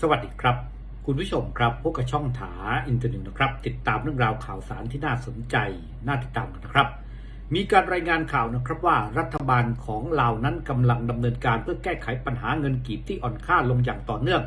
สวัสดีครับ คุณผู้ชมครับพบกับช่องถาอินเทอร์เน็ตนะครับ ติดตามเรื่องราวข่าวสารที่น่าสนใจน่าติดตามกันนะครับ มีการรายงานข่าวนะครับว่ารัฐบาลของลาวนั้นกำลังดำเนินการเพื่อแก้ไขปัญหาเงินกีบที่อ่อนค่าลงอย่างต่อเนื่อง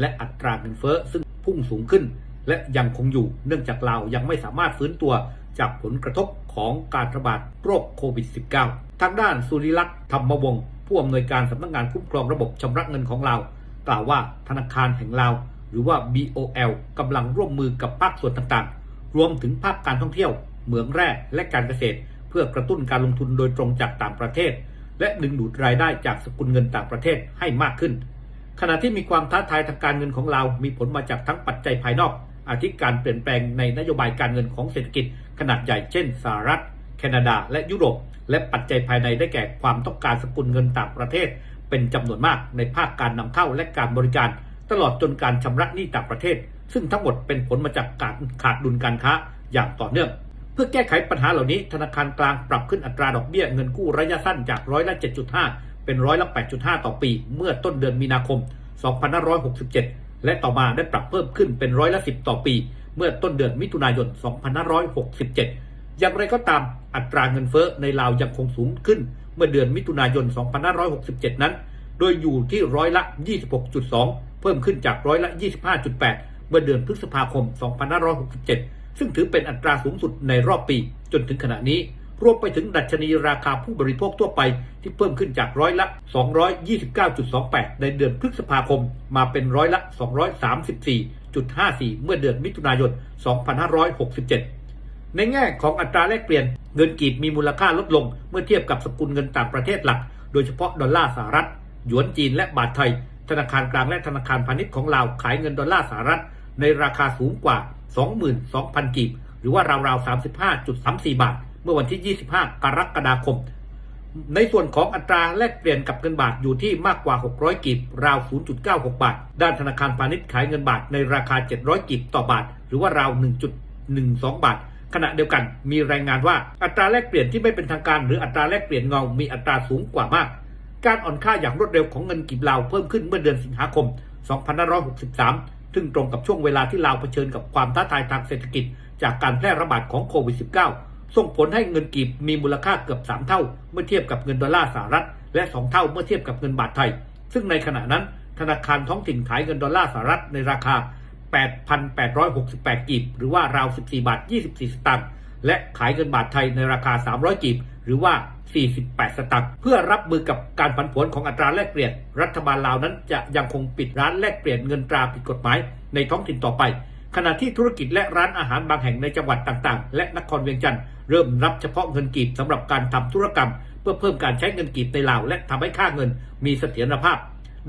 และอัตราเงินเฟ้อซึ่งพุ่งสูงขึ้น และยังคงอยู่เนื่องจากลาวยังไม่สามารถฟื้นตัวจากผลกระทบของการระบาดโรคโควิด -19 ทางด้านสุริลักษ์ธรรมวงศ์ผู้อำนวยการสำนักงานคุ้มครองระบบชำระเงินของลาว กล่าวว่าธนาคารแห่งลาว หรือว่า BOL กำลังร่วมมือกับภาคส่วนต่างๆ รวมถึงภาคการท่องเที่ยว เหมืองแร่และการเกษตร เพื่อกระตุ้นการลงทุนโดยตรงจากต่างประเทศ และดึงดูดรายได้จากสกุลเงินต่างประเทศให้มากขึ้น ขณะที่มีความท้าทายทางการเงินของเรามีผลมาจากทั้งปัจจัยภายนอกอาทิการเปลี่ยนแปลงในนโยบายการเงินของเศรษฐกิจขนาดใหญ่เช่นสหรัฐ แคนาดา และยุโรป และปัจจัยภายในได้แก่ความต้องการสกุลเงินต่างประเทศ เป็นจำนวนมากในภาคการนำเข้าและการบริการ ตลอดจนการชำระหนี้ต่างประเทศ ซึ่งทั้งหมดเป็นผลมาจากการขาดดุลการค้าอย่างต่อเนื่อง เพื่อแก้ไขปัญหาเหล่านี้ธนาคารกลางปรับขึ้นอัตราดอกเบี้ยเงินกู้ระยะสั้นจากร้อยละ 7.5 เป็นร้อยละ 8.5 ต่อปี เมื่อต้นเดือนมีนาคม 2567 และต่อมาได้ปรับเพิ่มขึ้นเป็นร้อยละ 10 ต่อปี เมื่อต้นเดือนมิถุนายน 2567 อย่างไรก็ตามอัตราเงินเฟ้อในลาวยังคงสูงขึ้น มื่อเดือนมิถุนายน 2567 นั้น โดยอยู่ที่ร้อยละ 26.2 เพิ่มขึ้นจากร้อยละ 25.8 เมื่อเดือนพฤษภาคม 2567 ซึ่งถือเป็นอัตราสูงสุดในรอบปี จนถึงขณะนี้ รวมไปถึงดัชนีราคาผู้บริโภคทั่วไปที่เพิ่มขึ้นจากร้อยละ 229.28 ในเดือนพฤษภาคม มาเป็นร้อยละ 234.54 เมื่อเดือนมิถุนายน 2567 ในแง่ของอัตราแลกเปลี่ยนเงินกีบมีมูลค่าลดลง เมื่อเทียบกับสกุลเงินต่างประเทศหลัก โดยเฉพาะดอลลาร์สหรัฐ หยวนจีนและบาทไทย ธนาคารกลางและธนาคารพาณิชย์ของลาวขายเงินดอลลาร์สหรัฐ ในราคาสูงกว่า 22,000 กีบ หรือว่าราวๆ 35.34 บาท เมื่อวันที่ 25 กรกฎาคม ในส่วนของอัตราแลกเปลี่ยนกับเงินบาทอยู่ที่มากกว่า 600 กีบ ราว 0.96 บาท ด้านธนาคารพาณิชย์ขายเงินบาทในราคา 700 กีบต่อบาท หรือว่าราว 1.12 บาท ขณะเดียวกันมีรายงานว่าอัตราแลกเปลี่ยนที่ไม่เป็นทางการ หรืออัตราแลกเปลี่ยนเงา มีอัตราสูงกว่ามาก การอ่อนค่าอย่างรวดเร็วของเงินกีบลาวเพิ่มขึ้นเมื่อเดือนสิงหาคม 2563 ซึ่งตรงกับช่วงเวลาที่ลาวเผชิญกับความท้าทายทางเศรษฐกิจ จากการแพร่ระบาดของโควิด -19 ส่งผลให้เงินกีบมีมูลค่าเกือบ 3 เท่า เมื่อเทียบกับเงินดอลลาร์สหรัฐ และ 2 เท่าเมื่อเทียบกับเงินบาทไทย ซึ่งในขณะนั้นธนาคารท้องถิ่นขายเงินดอลลาร์สหรัฐในราคา 8,868 กีบ หรือว่าราว 14 บาท 24 สตางค์ และขายเงินบาทไทยในราคา 300 กีบ หรือว่า 48 สตางค์ เพื่อรับมือกับการผันผวนของอัตราแลกเปลี่ยน รัฐบาลลาวนั้นจะยังคงปิดร้านแลกเปลี่ยนเงินตราผิดกฎหมายในท้องถิ่นต่อไป ขณะที่ธุรกิจและร้านอาหารบางแห่งในจังหวัดต่างๆ และนครเวียงจันทร์เริ่มรับเฉพาะเงินกีบสำหรับการทำธุรกรรม เพื่อเพิ่มการใช้เงินกีบในลาวและทำให้ค่าเงินมีเสถียรภาพ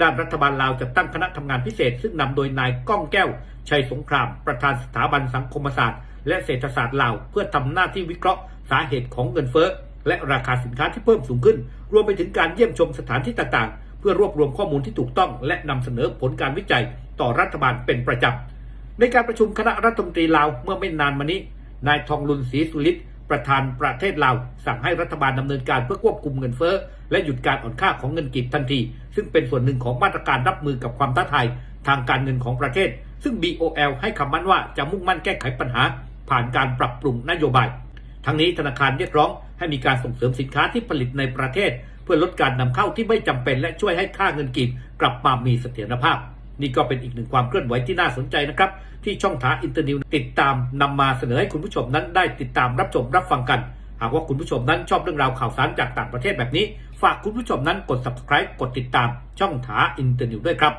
ด้านรัฐบาลลาวจะตั้งคณะทำงานพิเศษ ซึ่งนำโดยนายก้องแก้ว ชัยสงคราม ประธานสถาบันสังคมศาสตร์ และเศรษฐศาสตร์ลาว เพื่อทำหน้าที่วิเคราะห์สาเหตุของเงินเฟ้อและราคาสินค้าที่เพิ่มสูงขึ้น รวมไปถึงการเยี่ยมชมสถานที่ต่างๆ เพื่อรวบรวมข้อมูลที่ถูกต้อง และนำเสนอผลการวิจัยต่อรัฐบาลเป็นประจำในการประชุมคณะรัฐมนตรีลาวเมื่อไม่นานมานี้ นายทองลุนศรีสุริต ประธานประเทศลาวสั่งให้รัฐบาลดำเนินการเพื่อควบคุมเงินเฟ้อและหยุดการอ่อนค่าของเงินกีบทันที ซึ่งเป็นส่วนหนึ่งของมาตรการรับมือกับความท้าทายทางการเงินของประเทศ ซึ่ง BOL ให้คำมั่นว่าจะมุ่งมั่นแก้ไขปัญหา ผ่านการปรับปรุงนโยบาย ทั้งนี้ธนาคารเรียกร้องให้มีการส่งเสริมสินค้าที่ผลิตในประเทศ เพื่อลดการนำเข้าที่ไม่จำเป็นและช่วยให้ค่าเงินกีบกลับมามีเสถียรภาพ นี่ก็เป็นอีกหนึ่งความเคลื่อนไหวที่น่าสนใจนะครับ ที่ช่องทางอินเตอร์นิวติดตามนำมาเสนอให้คุณผู้ชมนั้นได้ติดตามรับชมรับฟังกัน หากว่าคุณผู้ชมนั้นชอบเรื่องราวข่าวสารจากต่างประเทศแบบนี้ ฝากคุณผู้ชมนั้นกด subscribe กดติดตามช่องทางอินเตอร์นิวด้วยครับ